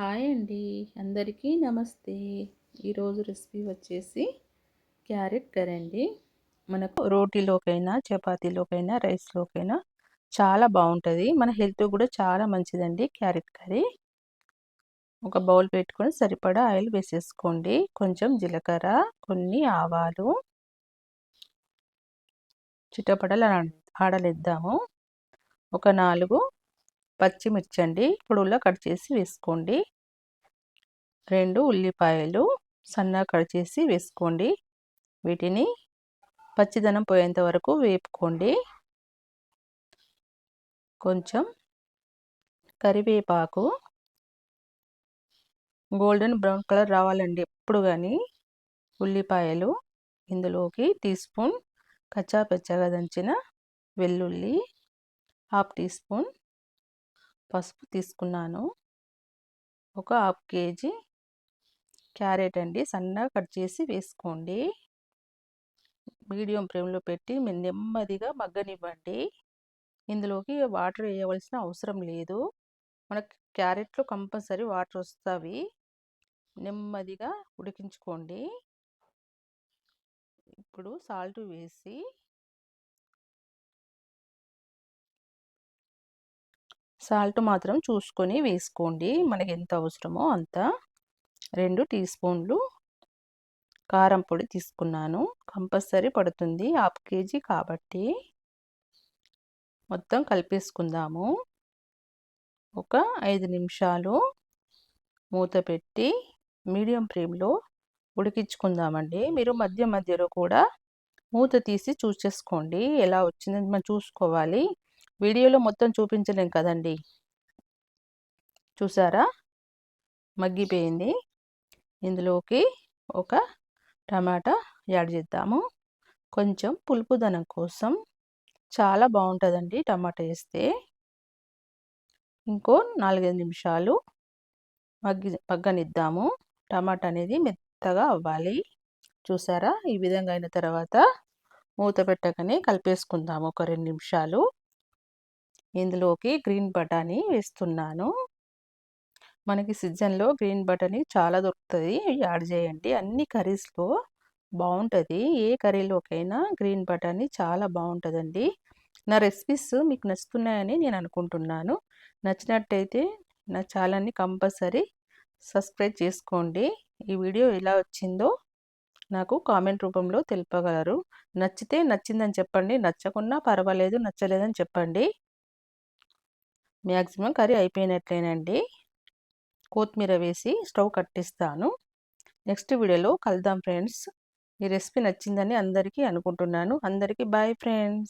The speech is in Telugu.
హాయ్ అండి. అందరికీ నమస్తే. ఈరోజు రెసిపీ వచ్చేసి క్యారెట్ కర్రీ అండి. మనకు రోటీలోకైనా చపాతీలోకైనా రైస్లోకైనా చాలా బాగుంటుంది. మన హెల్త్ కూడా చాలా మంచిదండి క్యారెట్ కర్రీ. ఒక బౌల్ పెట్టుకొని సరిపడా ఆయిల్ వేసేసుకోండి. కొంచెం జీలకర్ర కొన్ని ఆవాలు. చిట్టపడలు ఆడలిద్దాము ఒక నాలుగు పచ్చిమిర్చి అండి పొడవులా కట్ చేసి వేసుకోండి. రెండు ఉల్లిపాయలు సన్నగా కట్ చేసి వేసుకోండి. వీటిని పచ్చిదనం పోయేంత వరకు వేపుకోండి. కొంచెం కరివేపాకు గోల్డెన్ బ్రౌన్ కలర్ రావాలండి ఎప్పుడు కానీ ఉల్లిపాయలు ఇందులోకి టీ స్పూన్ కచ్చా పెచ్చగా దంచిన వెల్లుల్లి హాఫ్ టీ స్పూన్ పసుపు తీసుకున్నాను. ఒక హాఫ్ కేజీ క్యారెట్ అండి. సన్నగా కట్ చేసి వేసుకోండి. మీడియం ఫ్లేమ్లో పెట్టి నెమ్మదిగా మగ్గనివ్వండి. ఇందులోకి వాటర్ వేయవలసిన అవసరం లేదు. మనకు క్యారెట్లో కంపల్సరీ వాటర్ వస్తాయి నెమ్మదిగా ఉడికించుకోండి. ఇప్పుడు సాల్ట్ వేసి సాల్ట్ మాత్రం చూసుకొని వేసుకోండి. మనకి ఎంత అవసరమో అంత. రెండు టీ స్పూన్లు కారం పొడి తీసుకున్నాను. కంపల్సరీ పడుతుంది. హాఫ్ కేజీ కాబట్టి మొత్తం కలిపేసుకుందాము. ఒక ఐదు నిమిషాలు మూత పెట్టి మీడియం ఫ్లేమ్లో ఉడికించుకుందామండి. మీరు మధ్య మధ్యలో కూడా మూత తీసి చూసేసుకోండి. ఎలా వచ్చిందని మనం చూసుకోవాలి. వీడియోలో మొత్తం చూపించలేం కదండి. చూసారా? మగ్గిపోయింది. ఇందులోకి ఒక టమాటా యాడ్ చేద్దాము. కొంచెం పులుపుదనం కోసం. చాలా బాగుంటుందండి టమాటా వేస్తే. ఇంకో నాలుగైదు నిమిషాలు మగ్గి మగ్గనిద్దాము. టమాటా అనేది మెత్తగా అవ్వాలి. చూసారా? ఈ విధంగా అయిన తర్వాత మూత పెట్టకనే కలిపేసుకుందాము ఒక రెండు నిమిషాలు. ఇందులోకి గ్రీన్ బటానీ వేస్తున్నాను. మనకి సీజన్లో గ్రీన్ బటానీ చాలా దొరుకుతుంది. యాడ్ చేయండి. అన్ని కర్రీస్లో బాగుంటుంది ఏ కర్రీలోకైనా గ్రీన్ బటానీ చాలా బాగుంటుందండి నా రెసిపీస్ మీకు నచ్చుతున్నాయని నేను అనుకుంటున్నాను. నచ్చినట్టయితే నా ఛానల్ని కంపల్సరీ సబ్స్క్రైబ్ చేసుకోండి. ఈ వీడియో ఎలా వచ్చిందో నాకు కామెంట్ రూపంలో తెలుపగలరు. నచ్చితే నచ్చిందని చెప్పండి. నచ్చకున్నా పర్వాలేదు నచ్చలేదని చెప్పండి. మ్యాక్సిమం కర్రీ అయిపోయినట్లేనండి. కొత్తిమీర వేసి స్టవ్ కట్టిస్తాను. నెక్స్ట్ వీడియోలో కలుద్దాం ఫ్రెండ్స్. ఈ రెసిపీ నచ్చిందని అందరికీ అనుకుంటున్నాను. అందరికీ బాయ్ ఫ్రెండ్స్.